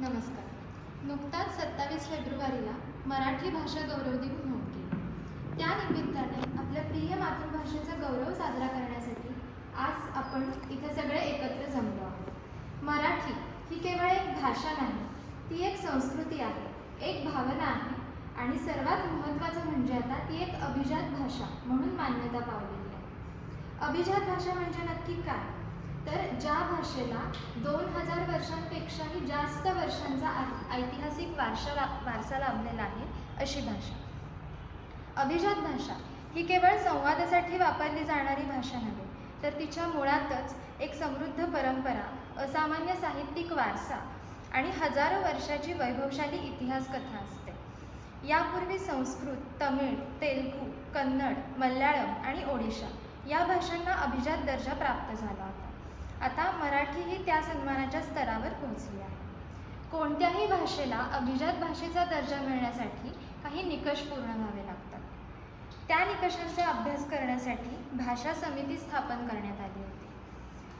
नमस्कार. नुकताच सत्तावीस फेब्रुवारीला मराठी भाषा गौरव दिन नोंद केली. त्या निमित्ताने आपल्या प्रिय मातृभाषेचा गौरव साजरा करण्यासाठी आज आपण इथे सगळे एकत्र जमलो आहोत. मराठी ही केवळ एक भाषा नाही ती एक संस्कृती आहे एक भावना आहे आणि सर्वात महत्त्वाचं म्हणजे आता ती एक अभिजात भाषा म्हणून मान्यता पावलेली आहे. अभिजात भाषा म्हणजे नक्की काय? तर ज्या भाषेला दोन हजार वर्षांपेक्षाही जास्त वर्षांचा ऐतिहासिक वारसा ला वारसा लाभलेला आहे अशी भाषा. अभिजात भाषा ही केवळ संवादासाठी वापरली जाणारी भाषा नव्हे तर तिच्या मुळातच एक समृद्ध परंपरा असामान्य साहित्यिक वारसा आणि हजारो वर्षाची वैभवशाली इतिहास कथा असते. यापूर्वी संस्कृत तमिळ तेलुगू कन्नड मल्याळम आणि ओडिशा या भाषांना अभिजात दर्जा प्राप्त झाला होता. आता मराठी ही त्या सन्मानाच्या स्तरावर पोहोचली आहे. कोणत्याही भाषेला अभिजात भाषेचा दर्जा मिळण्यासाठी काही निकष पूर्ण व्हावे लागतात. त्या निकषांचा अभ्यास करण्यासाठी भाषा समिती स्थापन करण्यात आली होती.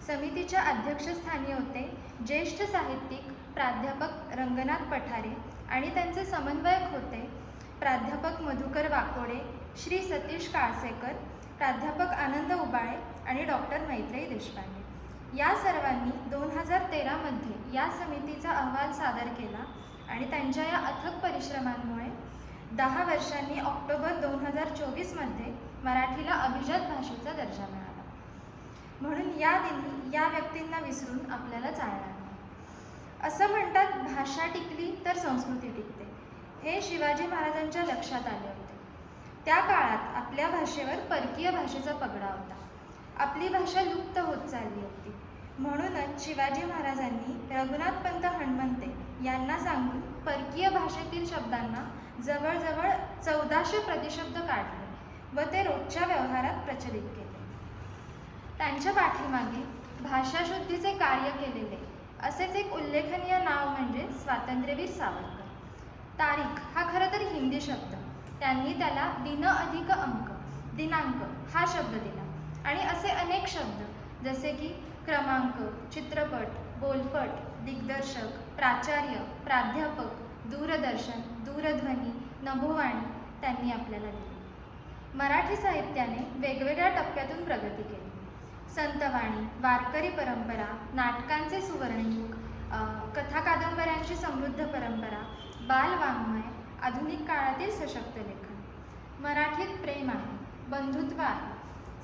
समितीच्या अध्यक्षस्थानी होते ज्येष्ठ साहित्यिक प्राध्यापक रंगनाथ पठारे आणि त्यांचे समन्वयक होते प्राध्यापक मधुकर वाकोडे श्री सतीश काळसेकर प्राध्यापक आनंद उबाळे आणि डॉक्टर मैत्रेयी देशपांडे. या सर्वांनी दोन हजार तेरामध्ये या समितीचा अहवाल सादर केला आणि त्यांच्या या अथक परिश्रमांमुळे दहा वर्षांनी ऑक्टोबर दोन हजार चोवीसमध्ये मराठीला अभिजात भाषेचा दर्जा मिळाला. म्हणून या दिनी या व्यक्तींना विसरून आपल्याला चालणार नाही. असं म्हणतात भाषा टिकली तर संस्कृती टिकते. हे शिवाजी महाराजांच्या लक्षात आले होते. त्या काळात आपल्या भाषेवर परकीय भाषेचा पगडा होता. आपली भाषा लुप्त होत चालली होती. म्हणूनच शिवाजी महाराजांनी रघुनाथपंत हणमंते यांना सांगून परकीय भाषेतील शब्दांना जवळजवळ चौदाशे प्रतिशब्द काढले व ते रोजच्या व्यवहारात प्रचलित केले. त्यांच्या पाठीमागे भाषाशुद्धीचे कार्य केलेले असेच एक उल्लेखनीय नाव म्हणजे स्वातंत्र्यवीर सावरकर. तारीख हा खरं तर हिंदी शब्द. त्यांनी त्याला दिन अधिक अंक दिनांक हा शब्द दिला. आणि असे अनेक शब्द जसे की क्रमांक चित्रपट बोलपट दिग्दर्शक प्राचार्य प्राध्यापक दूरदर्शन दूरध्वनी नभोवाणी त्यांनी आपल्याला दिली. मराठी साहित्याने वेगवेगळ्या टप्प्यातून प्रगती केली. संतवाणी वारकरी परंपरा नाटकांचे सुवर्णयुग कथा कादंबऱ्यांची समृद्ध परंपरा बालवाङ्मय आधुनिक काळातील सशक्त लेखन. मराठीत प्रेम आहे बंधुत्व आहे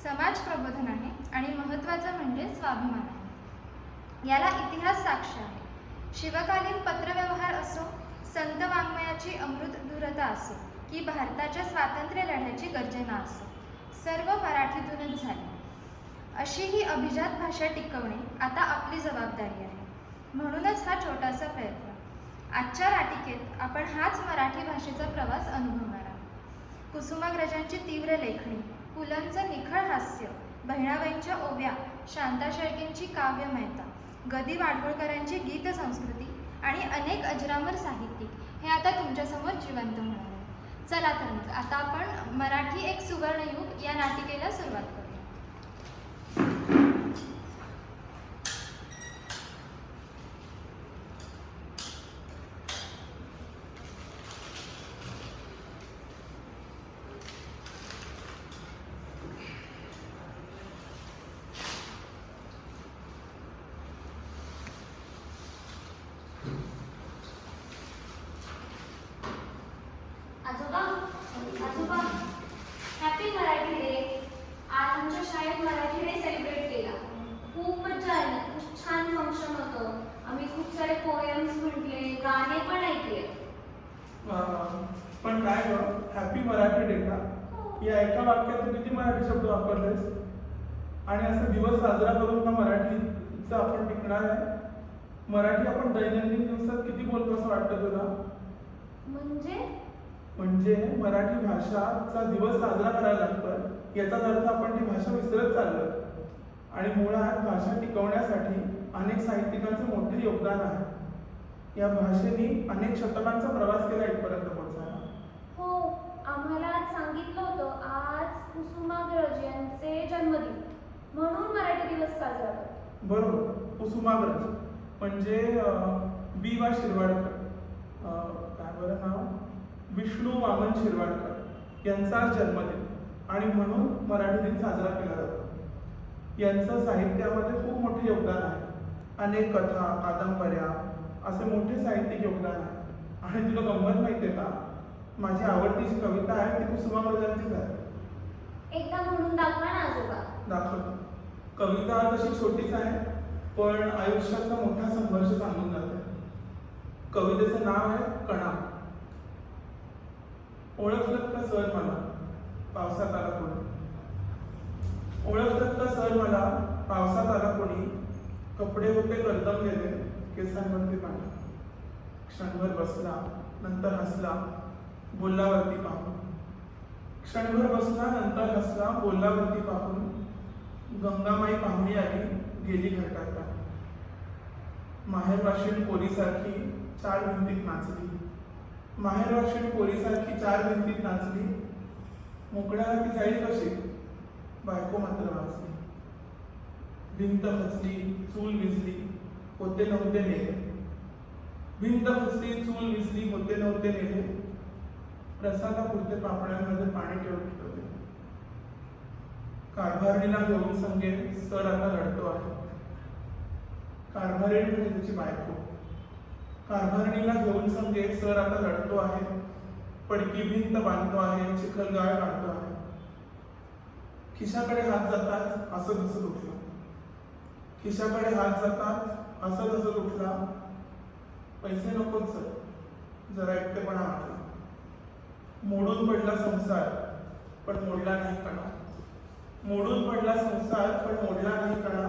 समाज प्रबोधन आहे आणि महत्त्वाचं म्हणजे स्वाभिमान आहे. याला इतिहास साक्ष आहे. शिवकालीन पत्रव्यवहार असो संत वाङ्मयाची अमृतधुरता असो की भारताच्या स्वातंत्र्य लढ्याची गर्जना असो सर्व मराठीतूनच झाली. अशी ही अभिजात भाषा टिकवणे आता आपली जबाबदारी आहे. म्हणूनच हा छोटासा प्रयत्न. आजच्या राटिकेत आपण हाच मराठी भाषेचा प्रवास अनुभवणार आहोत. कुसुमाग्रजांची तीव्र लेखणी पुलंचं निखळ हास्य बहिणाबाईंच्या ओव्या शांता शेळकेंची काव्यमयता गदी वाडगुळकरांची गीत संस्कृती आणि अनेक अजरामर साहित्यिक हे आता तुमच्यासमोर जिवंत होणार आहे चला तर मग आता आपण मराठी एक सुवर्णयुग या नाटिकेला सुरुवात करू आजोबा आजोबा हॅपी मराठी डे आज आमच्या शाळेत मराठी डे सेलिब्रेट केला खूप मजा आली खूप छान फंक्शन होतं आम्ही खूप सारे पोएम्स म्हटले गाणे पण ऐकले अं, पण काय ग हॅपी मराठी डे का या एका वाक्यात तू किती मराठी शब्द वापरलेस आणि असा दिवस साजरा करून का मराठीचा आपण टिकणार आहे. मराठी आपण दैनंदिन दिवसात किती बोलतो असं वाटतं तुला? म्हणजे? म्हणजे मराठी भाषाचा दिवस साजरा करायला लागतोय. याचाच अर्थ आपण ती भाषा विसरत चाललोय. आणि मुळात भाषा टिकवण्यासाठी अनेक साहित्यिकांचं मोठे योगदान आहे. या भाषेने अनेक शतकांचा प्रवास केला इथपर्यंत पोहोचायला. हो आम्हाला आज सांगितलं होतं आज कुसुमाग्रज यांचे जन्मदिन. म्हणून मराठी दिवस साजरा करतो. बरोबर. कुसुमाग्रज. म्हणजे बी वा शिरवाडकर. काय बरं नाव विष्णू वामन शिरवाडकर यांचा जन्मदिन. आणि म्हणून मराठी दिन साजरा केला जातो. यांचं साहित्यामध्ये खूप मोठे योगदान आहे. अनेक कथा कादंबऱ्या असे मोठे साहित्यिक योगदान आहे. आणि तुला गंमत माहिती आहे का? माझी आवडतीची कविता आहे ती कुसुमाग्रजांचीच आहे. एकदा म्हणून दाखवा ना आजोबा. दाखवतो. कविता तशी छोटीच आहे पण आयुष्याचा मोठा संघर्ष सांगून जाते. कवितेचं नाव आहे कणा ओळखलं का सर मला? पावसात आला कोणी? ओळखलं का सर मला? पावसात आला कोणी? कपडे होते गर्दम गेले केसांवरती पाणी. क्षणभर बसला नंतर हसला बोलल्यावरती पाहून. क्षणभर बसला नंतर हसला बोलल्यावरती पाहून. गंगामाई पाहुणी आली गेली घरटाका माहेरवाशीण पोरीसारखी चार भिंतीत नाचली. माहेरवाशीण पोरीसारखी चार भिंतीत नाचली. मोकळ्या हाती जाईल कशी? बायको मात्र वाचली. भिंत खचली चूल विजली होते नव्हते नेले. भिंत खचली चूल विजली होते नव्हते नेले. प्रसादापुरते पापड्यांमध्ये पाणी ठेवत होते कारभारणीला घेऊन संगे सर आता लढतो आहे. कारभारी म्हणजे त्याची बायको. कारभारणीला घेऊन संगे सर आता लढतो आहे. पडकी भिंत बांधतो आहे चिखलगाळ काढतो आहे. खिशाकडे हात जातात असं तसं उठला. खिशाकडे हात जातात असं तसं उठला. पैसे नकोच सर जरा एकटेपणा वाटला मोडून पडला संसार पण मोडला नाही कणा मोडून पडला संसार पण मोडला नाही कणा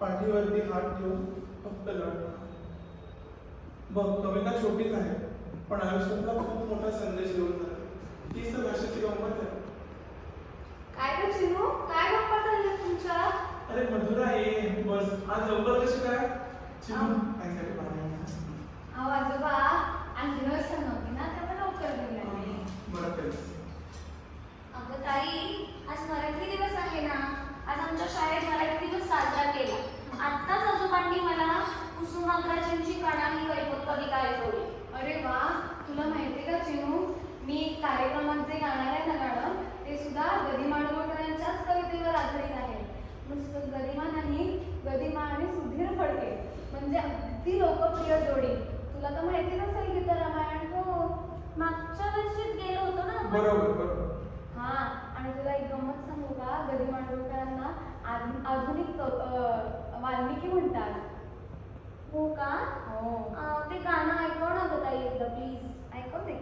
पाठीवरती हात ठेवून फक्त लढला बघ कविता छोटीच आहे पण आयुष्यातला खूप मोठा संदेश घेऊन जाते. तीच तर भाषेची गंमत आहे. काय ग चिनू? काय गप्पा चालल्या तुमच्या? अरे मधुरा ये बस. आज लवकर कशी काय? चिमू काहीतरी पाणी अहो आजोबा आज दिवस नव्हती ना त्यामुळे लवकर आले बरं केलंस. अगं ताई आज मराठी दिवस आहे ना आज आमच्या शाळेत मराठी दिवस साजरा केला आत्ताच आजोबांनी मला कणा ही कवी- कविता ऐकवली अरे वा तुला माहितीये का चिनू? मी कार्यक्रमात जे गाणार आहे ना गाणं ते सुद्धा गदिमा माडगुळकरांच्याच कवितेवर आधारित आहे. नुसतं गदिमा नाही गदिमा आणि सुधीर फडके. म्हणजे अगदी लोकप्रिय जोडी. तुला तर माहितीच असेल की तर रामायण हो. मागच्या वर्षीच गेलो होतो ना बरोबर बरोबर. हा आणि तुला एक गंमत सांगू का? गदी माडगुळकरांना आधु- आधुनिक वाल्मिकी म्हणतात. हो का? हो. अं, ते गाणं ऐकव ना गं ताई एकदा प्लीज ऐकव दे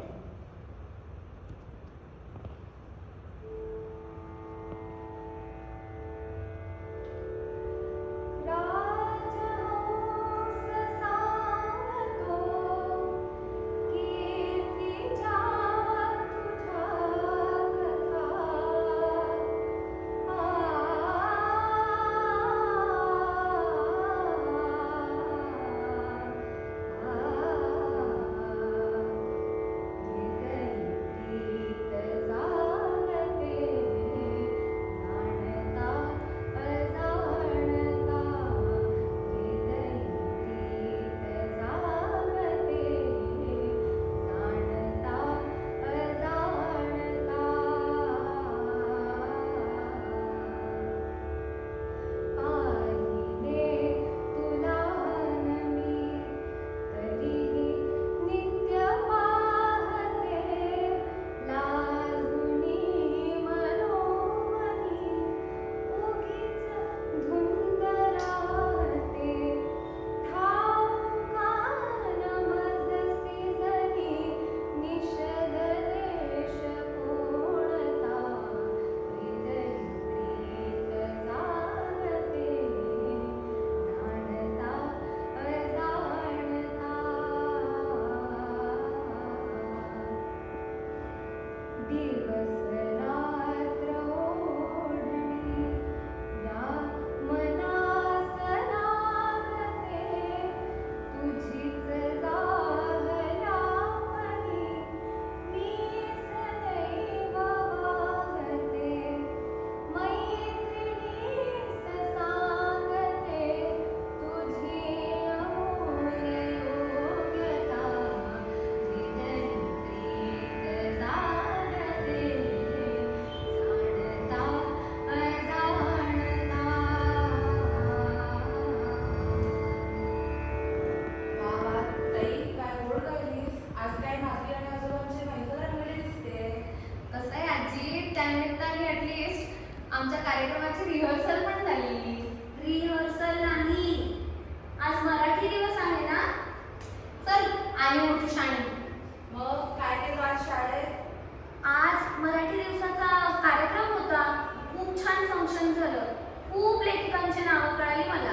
क्वेश्चन झालं. खूप लेखकांची नाव कळाली मला.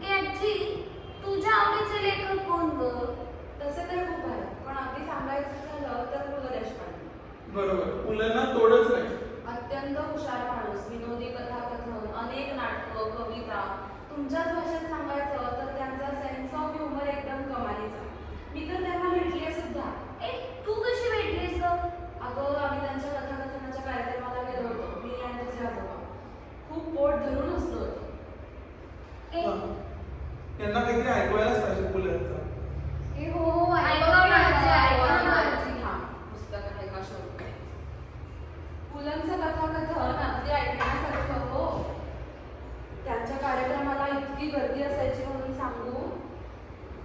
की आजी तुझ्या आवडीचे लेखक कोण ग? तसं तर खूप आहे पण अगदी सांगायचं झालं तर पु ल देशपांडे. बरोबर. पु ल ना तोडच नाही. अत्यंत हुशार माणूस विनोदी कथाकथन अनेक नाटक कविता. तुमच्याच भाषेत सांगायचं तर त्यांना काहीतरी ऐकवायलाच पाहिजे पुलंचं ए हो हो. हा कथाकथन अगदी ऐकण्यासारखं हो? त्यांच्या कार्यक्रमाला इतकी गर्दी असायची म्हणून सांगू?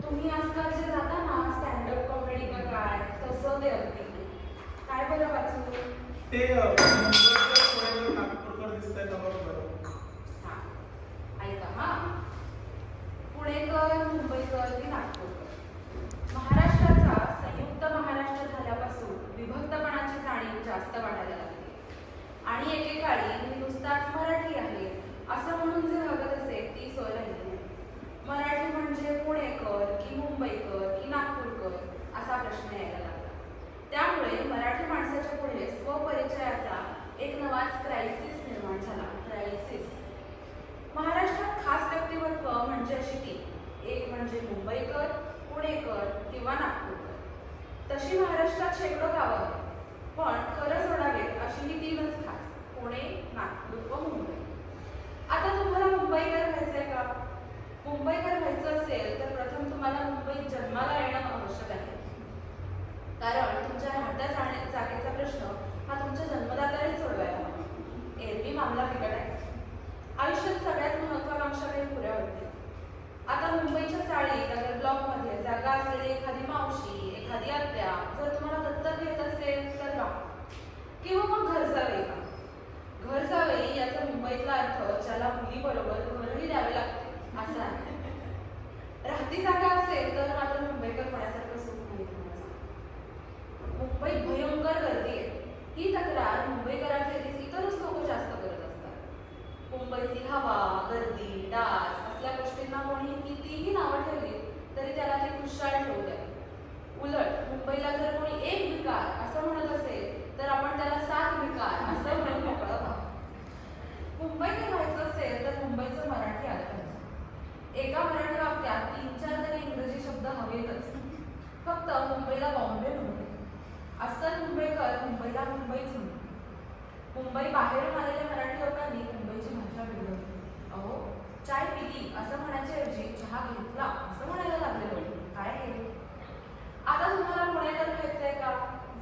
तुम्ही आजकाल जे जाता ना स्टँडअप कॉमेडी का काय तसं ते अगदी. काय बरं वाचू ते नागपूरकर बघ बरं हा ऐका हा पुणेकर मुंबईकर की नागपूरकर महाराष्ट्राचा संयुक्त महाराष्ट्र झाल्यापासून विभक्तपणाची जाणीव जास्त वाटायला लागली आणि एकेकाळी हिंदुस्थान मराठी आहे असं म्हणून जे वागत असे ती सोय राहिली नाही. मराठी म्हणजे पुणेकर की मुंबईकर की नागपूरकर असा प्रश्न यायला लागला त्यामुळे मराठी माणसाच्या पुढे स्वपरिचयाचा एक नवाच क्रायसिस निर्माण झाला क्रायसिस महाराष्ट्रात खास व्यक्तिमत्व म्हणजे अशी तीन एक म्हणजे मुंबईकर पुणेकर किंवा नागपूरकर तशी महाराष्ट्रात शेकडो गावं आहेत. पण खरं सोडावेत अशी ही तीनच खास पुणे नागपूर व मुंबई. आता तुम्हाला मुंबईकर व्हायचंय का? मुंबईकर व्हायचं असेल तर प्रथम तुम्हाला मुंबईत जन्माला येणं आवश्यक आहे. कारण तुमच्या राहत्या जाण्या जागेचा प्रश्न हा तुमच्या जन्मदात्याने सोडवायला हवा. एरवी मामला बिकट आहे आयुष्यात सगळ्यात महत्वाकांक्षा काही पुऱ्या होतील आता मुंबईच्या चाळीत अगर ब्लॉकमध्ये जागा असलेली एखादी मावशी एखादी आत्या जर तुम्हाला दत्तक घेत असेल तर वा. किंवा मग घर जावे का घर जावे याचा मुंबईतला अर्थ ज्याला मुलीबरोबर घरही द्यावे लागते असा आहे. राहती जागा असेल तर मात्र मुंबईकर होण्यासारखं सुख नाही मुंबईत भयंकर गर्दी आहे. ही तक्रार मुंबईकरांखेरीज इतरच लोक जास्त करत असतात मुंबईतली हवा गर्दी डास असल्या गोष्टींना कोणी कितीही नावं ठेवली तरी त्याला ती खुशाल ठेवू द्या उलट मुंबईला जर कोणी एक विकार असं म्हणत असेल तर आपण त्याला सात विकार असं म्हणून मोकळं व्हा मुंबईकर व्हायचं असेल तर मुंबईचं मराठी आलं पाहिजे एका मराठी वाक्यात तीन चार तरी इंग्रजी शब्द हवेतच फक्त मुंबईला बॉम्बे म्हणू नये अस्सल मुंबईकर मुंबईला मुंबईच म्हणू मुंबई बाहेरून आलेल्या मराठी लोकांनी मुंबईची भाषा बिघडवली अहो चाय पिली असं म्हणायच्याऐवजी चहा घेतला असं म्हणायला लागले लोक काय हे आता तुम्हाला पुणेकर व्हायचंय का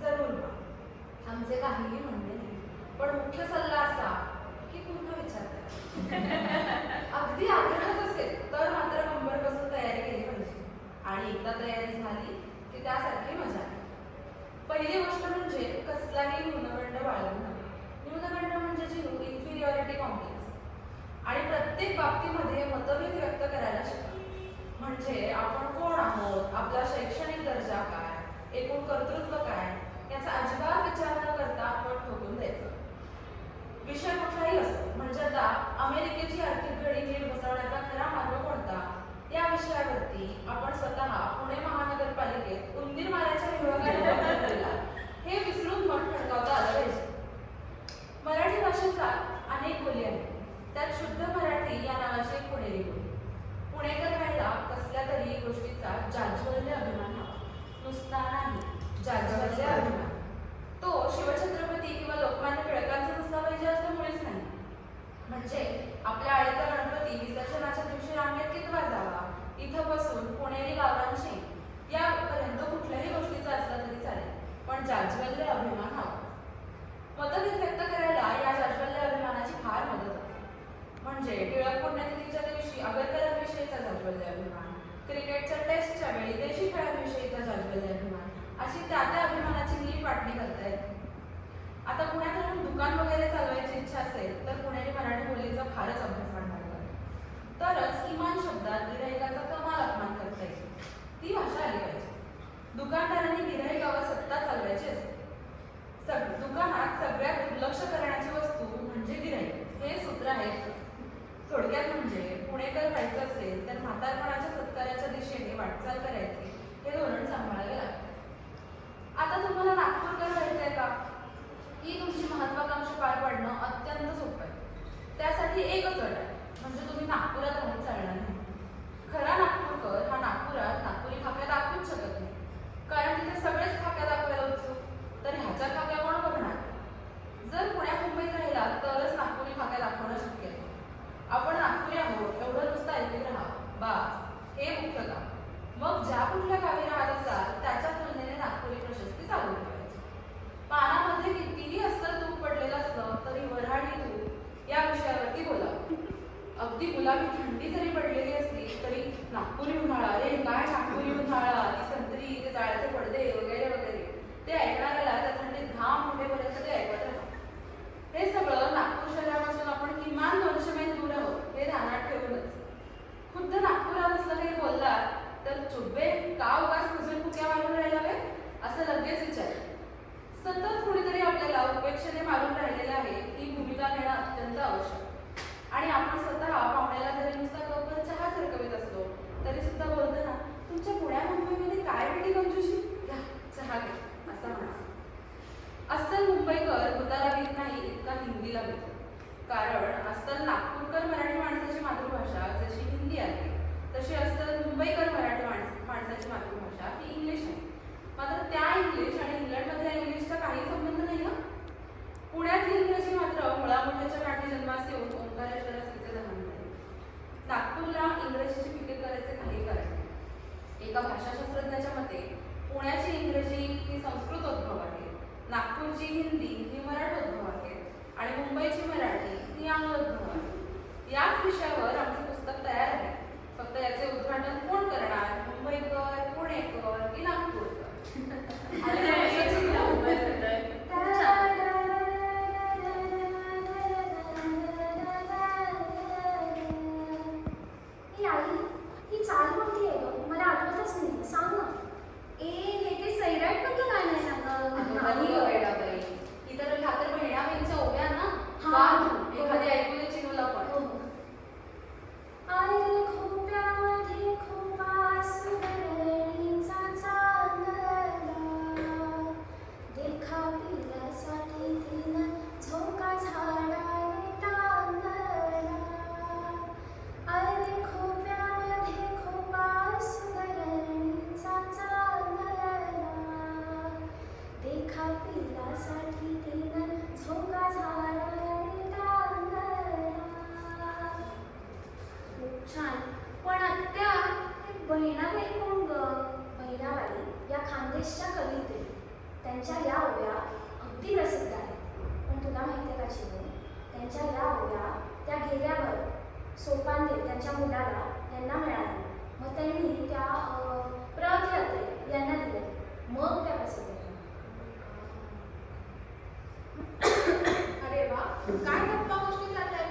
जरूर व्हा. आमचे काहीही म्हणणे नाही पण मुख्य सल्ला असा की पुन्हा विचार करा अगदी आग्रहच असेल तर मात्र कंबर बसून तयारी केली पाहिजे आणि एकदा तयारी झाली की त्यासारखी मजा आहे पहिली गोष्ट म्हणजे कसलाही न्यूनगंड बाळगू नये न्यूनगंड म्हणजे जिरू इन्फिरियॉरिटी कॉम्प्लेक्स आणि प्रत्येक बाबतीमध्ये मतभेद व्यक्त करायला शिका. म्हणजे आपण कोण आहोत? आपला शैक्षणिक दर्जा काय? एकूण कर्तृत्व काय? याचा अजिबात विचार न करता आपण ठोकून द्यायचं. विषय कुठलाही असतो म्हणजे आता अमेरिकेची आर्थिक घडी नीट बसवण्याचा खरा मार्ग कोणता? या विषयावरती आपण स्वतः पुणे महानगरपालिकेत उंदीर मारायच्या विभागाने हे विसरून मन ठणकावता आलं पाहिजे. मराठी भाषेचा अनेक बोली आहेत. त्यात शुद्ध मराठी या नावाची एक पुणेरी बोली. पुणेकर व्हायला कसल्या तरी गोष्टीचा जाज्वल्य अभिमान हवा नुसता नाही जाज्वल्य अभिमान तो शिवछत्रपती किंवा लोकमान्य टिळकांचा नसला पाहिजे असं मुळीच नाही म्हणजे आपल्या आळीचा गणपती विसर्जनाच्या दिवशी रांगेत कितवा जावा इथं बसून पुणेरी गावरांशी यापर्यंत कुठल्याही गोष्टीचा असला तरी चालेल पण जाज्वल्य अभिमान हवा मतभेद व्यक्त करायला या जाज्वल्य अभिमानाची फार मदत होते म्हणजे टिळक पुण्यतिथीच्या दिवशी आगरकरांविषयीचा जाज्वल्य अभिमान क्रिकेटच्या टेस्टच्या वेळी देशी खेळांविषयीचा जाज्वल्य अभिमान अशी त्या त्या अभिमानाची नीट वाटणी करता येते आता पुण्यात राहून दुकान वगैरे चालवायची इच्छा असेल तर पुणेरी मराठी बोलीचा फारच अभ्यास वाढणार तरच किमान शब्दात गिराहिकाचा कमाल अपमान करता येईल ती भाषा आली पाहिजे दुकानदारांनी गिराहिकावर सत्ता चालवायची असते सग दुकानात सगळ्यात दुर्लक्ष करण्याची वस्तू म्हणजे गिराईक हे सूत्र आहे थोडक्यात म्हणजे पुणेकर व्हायचं असेल तर म्हातारपणाच्या सत्काराच्या दिशेने वाटचाल करायची हे धोरण सांभाळावे लागते आता तुम्हाला नागपूरकर व्हायचंय का ही तुमची महत्वाकांक्षा पार पाडणं अत्यंत सोपं आहे त्यासाठी एकच अट आहे म्हणजे तुम्ही नागपुरात राहून चालणार नाही अगदी गुलाबी थंडी जरी पडलेली असली तरी नागपुरी उन्हाळा रे काय नागपुरी उन्हाळा ती संत्री ते जाळ्याचे पडदे वगैरे वगैरे. ते ऐकणाऱ्याला त्या थंडीत घाम उठेपर्यंत ते ऐकत राहतात. हे सगळं नागपूर शहरापासून आपण किमान दोनशे मैल दूर आहोत हे ध्यानात ठेवूनच. खुद्द नागपुरात असलं काही बोललात तर चुब्बे का उगाच खुसून फुक्या मारून राहिला वे? असं लगेच विचार सतत कुणीतरी आपल्याला उपेक्षेने मारून राहिलेलं आहे ही भूमिका घेणं अत्यंत आवश्यक आणि आपण स्वतः पाहुण्याला जरी नुसता कप चहा सरकवीत असलो तरी सुद्धा बोलताना तुमच्या पुण्या मुंबईमध्ये काय भेटी कंजूशी घ्या चहा घ्या असं म्हणा अस्सल मुंबईकर भूताला भीत नाही इतका हिंदीला भीत कारण अस्सल नागपूरकर मराठी माणसाची मातृभाषा जशी हिंदी आहे तशी अस्सल मुंबईकर मराठी माणसं माणसाची मातृभाषा ही इंग्लिश आहे मात्र त्या इंग्लिश आणि इंग्लंडमधल्या इंग्लिशचा काही संबंध नाही हा पुण्यातली इंग्रजी मात्र मुळामुठ्याच्या काठी जन्मास येऊन ओंकारेश्वर असल्याचे लहान झाले नागपूरला इंग्रजीची फिकीर करायचे काही कारण नाही. एका भाषाशास्त्रज्ञाच्या मते पुण्याची इंग्रजी ही संस्कृत उद्भव आहे नागपूरची हिंदी ही मराठोद्भव आहे आणि मुंबईची मराठी ही आंग्लोद्भव आहे याच विषयावर आमचे पुस्तक तयार आहे फक्त याचे उद्घाटन कोण करणार मुंबईकर पुणेकर की नागपूरकर आणि त्या वर्षाची मुलं मुंबईकर. ही आई ही चाल कोणती आहे गं? मला आठवतच नाही सांग ना ए हे ते सैराटबद्दल काय नाही अगं, सांग नाही गं वेडाबाई. ही तर ह्या तर बहिणाबाईंच्या ओव्या ना हा. वा, एखादी ऐकू दे चिनूला पण हो. आई खोप्यामध्ये खोपा सुगरणीचा चांदला देखा पिल्यासाठी तिनं झोका झाडाने टांगला अरे खोप्यामध्ये खोपा सुगरणीचा चांदला देखा पिल्यासाठी तिनं झोका झाडाने टांगला खूप छान पण आत्या ते बहिणाबाई कोण ग बहिणाबाई या खानदेशच्या कविते त्यांच्या या ओव्या अगदी प्रसिद्ध आहेत पण तुला माहिती आहे का शिवू ओव्या त्या गेल्यावर सोपानदेव त्यांच्या मुलाला यांना मिळाल्या मग त्यांनी त्या यात्रे यांना दिल्या मग त्या प्रसिद्ध अरे वा. काय गप्पा गोष्टी चालल्या?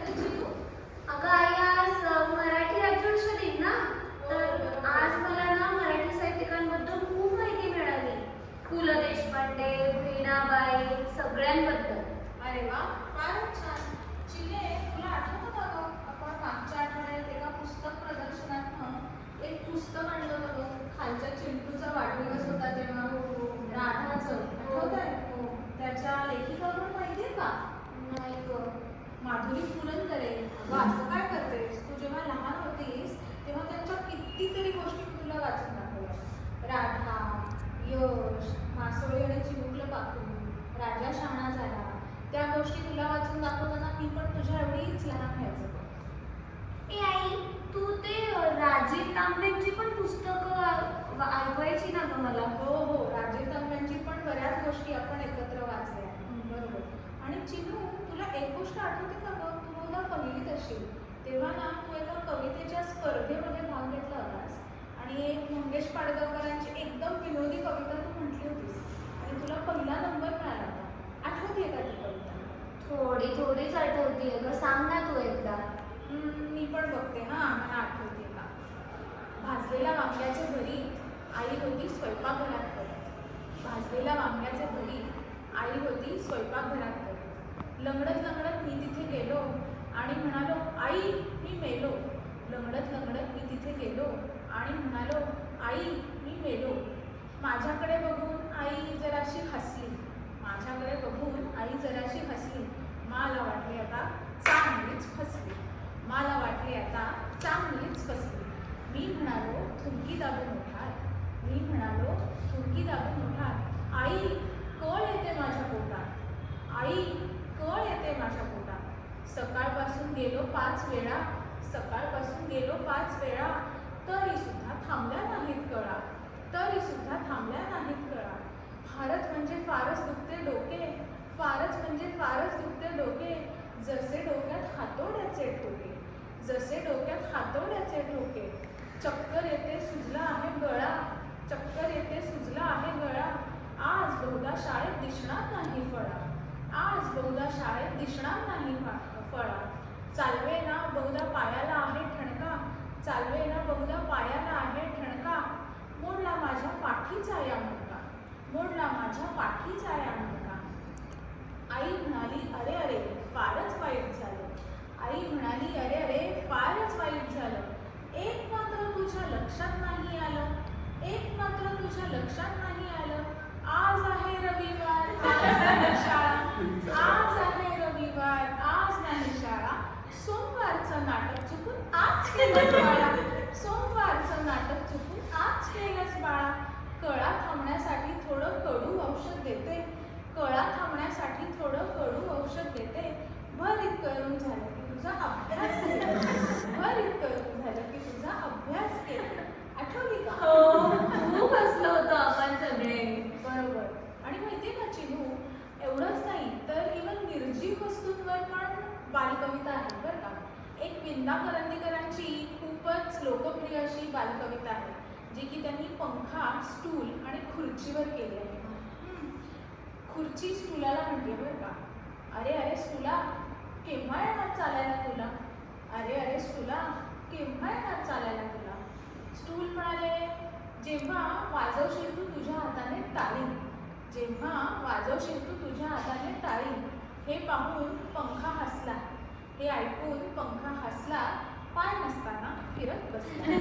अगं आई आज मराठी राज्योत्सव दिन ना? तर आज मला ना मराठी साहित्यिकांबद्दल खूप माहिती मिळाली. पु ल देशपांडे वीणाबाई सगळ्यांबद्दल. अरे वा. फारच छान चिले तुला आठवतं का गं आपण मागच्या आठवड्यात एका पुस्तक प्रदर्शनातनं एक पुस्तक आणलं होतं. खालच्या चिंटूचा वाढदिवस होता तेव्हा. हो, हो. राधाचं. आठवतंय? हो. त्याच्या लेखिका पण माहितीये का? नाही ग. माधुरी पुरंदरे. अगं असं काय करतेस? तू जेव्हा लहान होतीस तेव्हा त्यांच्या कितीतरी गोष्टी मी तुला वाचून दाखवल्या. राधा यश मासोळी आणि चिमुकलं पाकून राजा शाणा झाला. त्या गोष्टी तुला वाचून दाखवताना मी पण तुझ्या एवढीच लहान व्हायचं. ए आई तू ते राजीव तांबेची पण पुस्तकं ऐकवायची ना ग मला. हो हो राजीव तांब्यांची पण बऱ्याच गोष्टी आपण एकत्र वाचल्या. बरोबर. आणि चिनू तुला एक गोष्ट आठवते का गं? तू बहुधा पहिलीत असशील तेव्हा ना तू एका कवितेच्या स्पर्धेमध्ये भाग घेतला होतास. आणि एक मंगेश पाडगावकरांची एकदम विनोदी कविता तू म्हटली होतीस. आणि तुला पहिला नंबर मिळाला होता. आठवते का ती कविता? थोडी थोडीच आठवते ग. सांग ना तू एकदा. मी पण बघते हा मला आठवते का? भाजलेल्या वांग्याच्या घरी आई होती स्वयंपाकघरात करत भाजलेल्या वांग्याच्या घरी आई होती स्वयंपाकघरात करत लंगडत लंगडत मी तिथे गेलो आणि म्हणालो आई मी मेलो. लंगडत लंगडत मी तिथे गेलो आणि म्हणालो आई मी मेलो. माझ्याकडे बघून आई जराशी हसली. माझ्याकडे बघून आई जराशी हसली. मला वाटले आता चांगलीच फसली मला वाटले आता चांगलीच फसली मी म्हणालो थुंकी दाबून उठाल. मी म्हणालो थुंकी दाबून उठाल. आई कळ येते माझ्या पोटात. आई कळ येते माझ्या पोटात. सकाळपासून गेलो पाच वेळा. सकाळपासून गेलो पाच वेळा. तरी सुद्धा थांबल्या नाहीत कळा. तरी सुद्धा थांबल्या नाहीत कळा. फारच म्हणजे फारच दुखते डोके. फारच म्हणजे फारच दुखते डोके. जसे डोक्यात हातोड्याचे ठोके चक्कर येते सुजला आहे गळा चक्कर येते सुजला आहे गळा. आज बहुधा शाळेत दिसणार नाही फळा आज बहुधा शाळेत दिसणार नाही फळा. चालवे ना बहुधा पायाला आहे ठणका चालवे ना बहुधा पायाला आहे ठणका. मोडला माझ्या पाठीचा या मुलगा मोडला माझ्या पाठीचा या मुलगा आई म्हणाली अरे अरे फारच वाईट झालं. आई म्हणाली अरे अरे फारच वाईट झालं. एक मात्र तुझ्या लक्षात नाही आलं. एक मात्र तुझ्या लक्षात नाही आलं. आज आहे रविवार आज नाही शाळा आज आहे रविवार आज नाही शाळा सोमवारचं नाटक चुकून आज केलंच बाळा. सोमवारचं नाटक चुकून आज केलंच बाळा. कळा थांबण्यासाठी थोडं कडू औषध देते. कळा थांबण्यासाठी थोडं कडू औषध देते. भरीत करून झालं तुझा अभ्यास केला. भरीत करून झालं की तुझा अभ्यास केला. आठवली का? हो खूप हसलो होतो आपण सगळे. बरोबर. आणि माहितीये का चिनू? एवढंच नाही तर इवन निर्जीव वस्तूंवर पण बालकविता आहे बरं का. एक विंदा करंदीकरांची खूपच लोकप्रिय अशी बालकविता आहे जी की त्यांनी पंखा स्टूल आणि खुर्चीवर केली आहे. खुर्ची स्टुलाला म्हणते बरं का. अरे अरे स्टुला केव्हा येणार चालायला तुला? अरे अरे स्टूला केव्हा येणार चालायला तुला? स्टूल म्हणाले जेव्हा वाजवशील तू तुझ्या हाताने ताळी जेव्हा वाजवशील तू तुझ्या हाताने ताळी हे पाहून पंखा हसला. हे ऐकून पंखा हसला पाय नसताना फिरत बसला.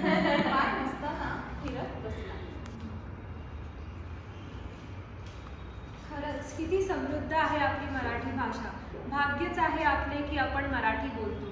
पाय नसताना फिरत बसला. खरंच किती समृद्ध आहे आपली मराठी भाषा. भाग्यच आहे आपले की आपण मराठी बोलतो.